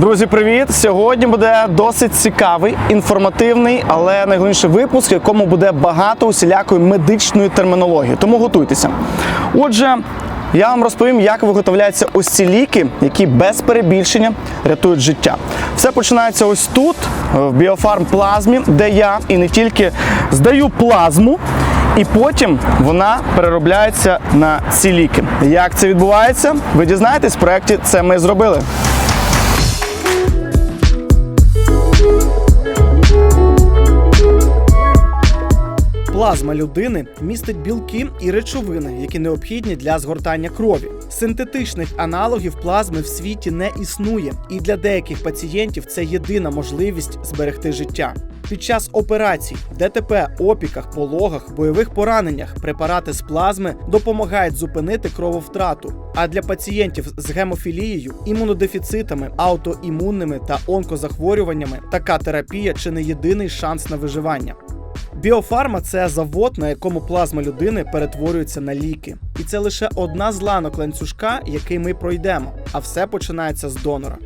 Друзі, привіт! Сьогодні буде досить цікавий, інформативний, але найголовніше випуск, в якому буде багато усілякої медичної термінології. Тому готуйтеся. Отже, я вам розповім, як виготовляються ось ці ліки, які без перебільшення рятують життя. Все починається ось тут, в біофарм плазмі, де я і не тільки здаю плазму. І потім вона переробляється на ці ліки. Як це відбувається? Ви дізнаєтесь в проєкті Це ми зробили. Плазма людини містить білки і речовини, які необхідні для згортання крові. Синтетичних аналогів плазми в світі не існує, і для деяких пацієнтів це єдина можливість зберегти життя. Під час операцій, ДТП, опіках, пологах, бойових пораненнях препарати з плазми допомагають зупинити крововтрату. А для пацієнтів з гемофілією, імунодефіцитами, аутоімунними та онкозахворюваннями така терапія чи не єдиний шанс на виживання. Біофарма це завод, на якому плазма людини перетворюється на ліки. І це лише одна з ланок ланцюжка, який ми пройдемо, а все починається з донора.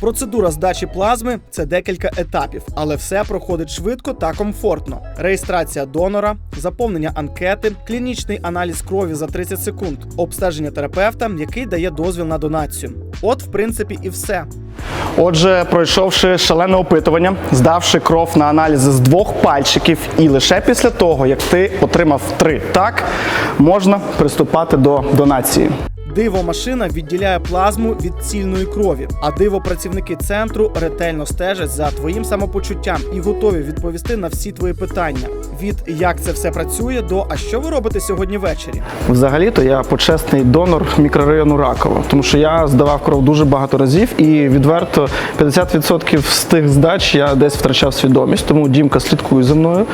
Процедура здачі плазми це декілька етапів, але все проходить швидко та комфортно. Реєстрація донора, заповнення анкети, клінічний аналіз крові за 30 секунд, обстеження терапевта, який дає дозвіл на донацію. От, в принципі, і все. Отже, пройшовши шалене опитування, здавши кров на аналізи з двох пальчиків, і лише після того, як ти отримав три так, можна приступати до донації. Диво машина відділяє плазму від цільної крові, а диво працівники центру ретельно стежать за твоїм самопочуттям і готові відповісти на всі твої питання. Від як це все працює до а що ви робите сьогодні ввечері? Взагалі-то я почесний донор мікрорайону Раково, тому що я здавав кров дуже багато разів, і відверто 50% з тих здач я десь втрачав свідомість. Тому Дімка слідкує за мною.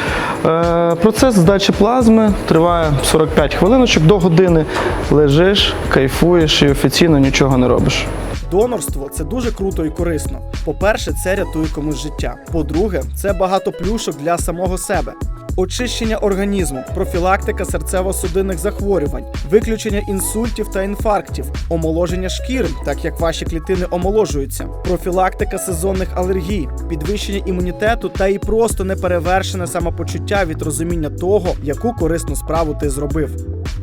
Е, процес здачі плазми триває 45 хвилиночок до години. Лежиш, кайфуєш і офіційно нічого не робиш. Донорство це дуже круто і корисно. По-перше, це рятує комусь життя. По-друге, це багато плюшок для самого себе. Очищення організму, профілактика серцево-судинних захворювань, виключення інсультів та інфарктів, омоложення шкіри, так як ваші клітини омоложуються, профілактика сезонних алергій, підвищення імунітету та і просто неперевершене самопочуття від розуміння того, яку корисну справу ти зробив.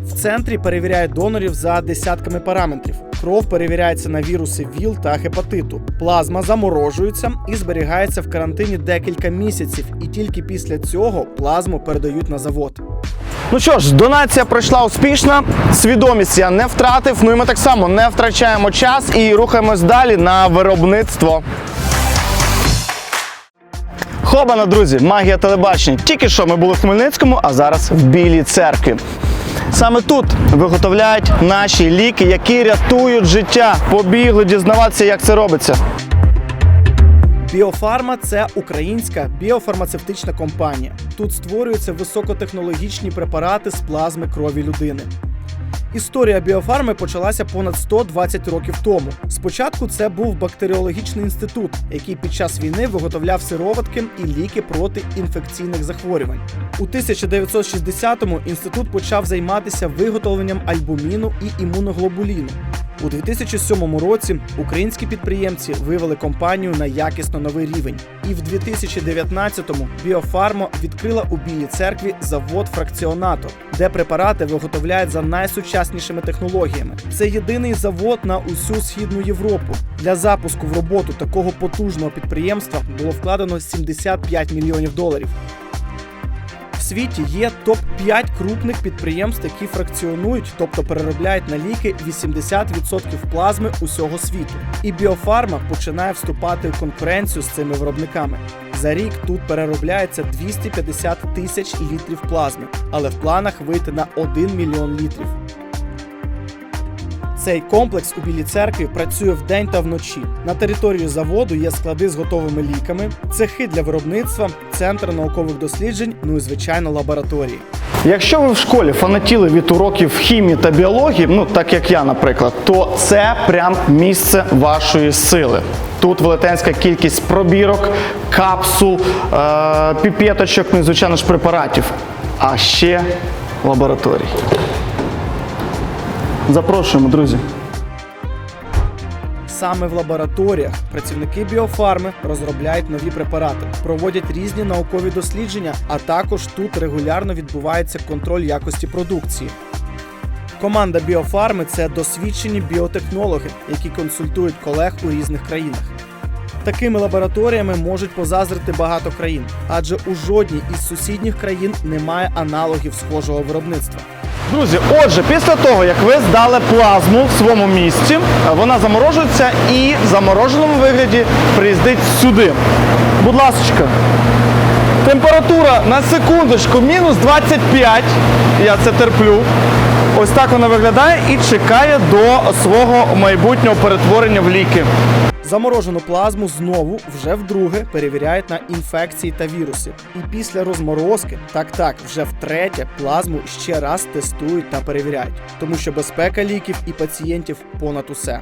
В центрі перевіряють донорів за десятками параметрів. Кров перевіряється на віруси ВІЛ та гепатиту. Плазма заморожується і зберігається в карантині декілька місяців, і тільки після цього плазму передають на завод. Ну що ж, донація пройшла успішно. Свідомість я не втратив. Ну і ми так само не втрачаємо час і рухаємось далі на виробництво. Хобана, друзі, магія телебачення. Тільки що ми були в Хмельницькому, а зараз в Білій церкві. Саме тут виготовляють наші ліки, які рятують життя. Побігли дізнаватися, як це робиться. Біофарма це українська біофармацевтична компанія. Тут створюються високотехнологічні препарати з плазми крові людини. Історія біофарми почалася понад 120 років тому. Спочатку це був бактеріологічний інститут, який під час війни виготовляв сироватки і ліки проти інфекційних захворювань. У 1960-му інститут почав займатися виготовленням альбуміну і імуноглобуліну. У 2007 році українські підприємці вивели компанію на якісно новий рівень. І в 2019-му Біофармо відкрила у Білій церкві завод фракціонатор, де препарати виготовляють за найсучаснішими технологіями. Це єдиний завод на усю східну Європу. Для запуску в роботу такого потужного підприємства було вкладено 75 мільйонів доларів. Світі є топ-5 крупних підприємств, які фракціонують, тобто переробляють на ліки 80% плазми усього світу. І біофарма починає вступати в конкуренцію з цими виробниками. За рік тут переробляється 250 тисяч літрів плазми, але в планах вийти на 1 мільйон літрів. Цей комплекс у Білій церкві працює вдень та вночі. На території заводу є склади з готовими ліками, цехи для виробництва, центр наукових досліджень, ну і звичайно лабораторії. Якщо ви в школі фанатіли від уроків хімії та біології, ну так як я, наприклад, то це прям місце вашої сили. Тут велетенська кількість пробірок, капсул, е- піпеточок, ну і звичайно ж препаратів, а ще лабораторій. Запрошуємо, друзі. саме в лабораторіях працівники біофарми розробляють нові препарати, проводять різні наукові дослідження, а також тут регулярно відбувається контроль якості продукції. Команда біофарми це досвідчені біотехнологи, які консультують колег у різних країнах. Такими лабораторіями можуть позазрити багато країн, адже у жодній із сусідніх країн немає аналогів схожого виробництва. Друзі, отже, після того, як ви здали плазму в своєму місці, е, вона заморожується і в замороженому вигляді приїздить сюди. Будь ласка. Температура на секундочку мінус 25. Я це терплю. Ось так вона виглядає і чекає до свого майбутнього перетворення в ліки. Заморожену плазму знову вже вдруге перевіряють на інфекції та віруси. І після розморозки, так так, вже втретє плазму ще раз тестують та перевіряють, тому що безпека ліків і пацієнтів понад усе.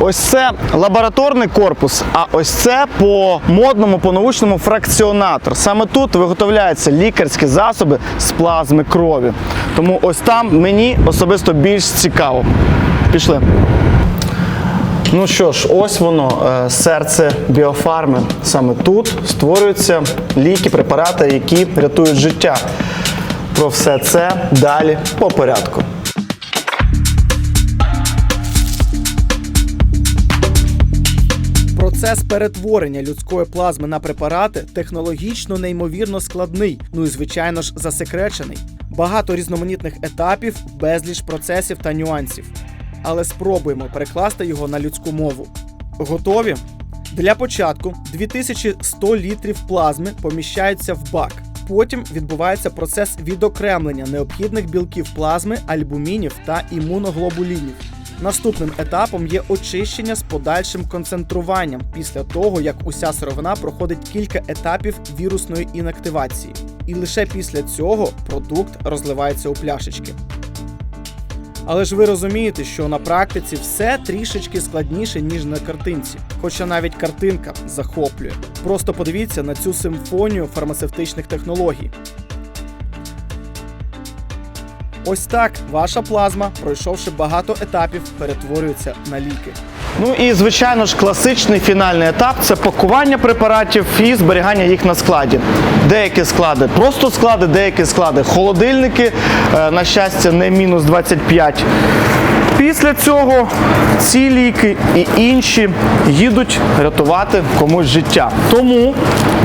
Ось це лабораторний корпус, а ось це по модному, по научному фракціонатор. Саме тут виготовляються лікарські засоби з плазми крові. Тому ось там мені особисто більш цікаво. Пішли. Ну що ж, ось воно, е, серце біофарми. Саме тут створюються ліки, препарати, які рятують життя. Про все це далі по порядку. Процес перетворення людської плазми на препарати технологічно неймовірно складний, ну і звичайно ж засекречений. Багато різноманітних етапів, безліч процесів та нюансів. Але спробуємо перекласти його на людську мову. Готові? Для початку 2100 літрів плазми поміщаються в бак. Потім відбувається процес відокремлення необхідних білків плазми, альбумінів та імуноглобулінів. Наступним етапом є очищення з подальшим концентруванням після того, як уся сировина проходить кілька етапів вірусної інактивації. І лише після цього продукт розливається у пляшечки. Але ж ви розумієте, що на практиці все трішечки складніше, ніж на картинці. Хоча навіть картинка захоплює. Просто подивіться на цю симфонію фармацевтичних технологій. Ось так ваша плазма, пройшовши багато етапів, перетворюється на ліки. Ну і звичайно ж класичний фінальний етап це пакування препаратів і зберігання їх на складі. Деякі склади просто склади, деякі склади холодильники. е, На щастя, не мінус 25. Після цього ці ліки і інші їдуть рятувати комусь життя. Тому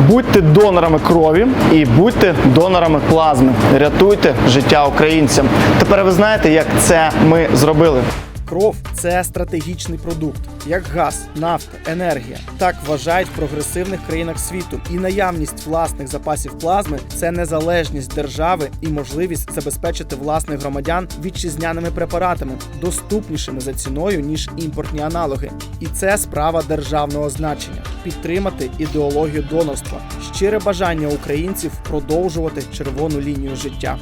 будьте донорами крові і будьте донорами плазми. Рятуйте життя українцям. Тепер ви знаєте, як це ми зробили. Кров це стратегічний продукт, як газ, нафта, енергія. Так вважають в прогресивних країнах світу. І наявність власних запасів плазми це незалежність держави і можливість забезпечити власних громадян вітчизняними препаратами, доступнішими за ціною ніж імпортні аналоги. І це справа державного значення підтримати ідеологію донорства, щире бажання українців продовжувати червону лінію життя.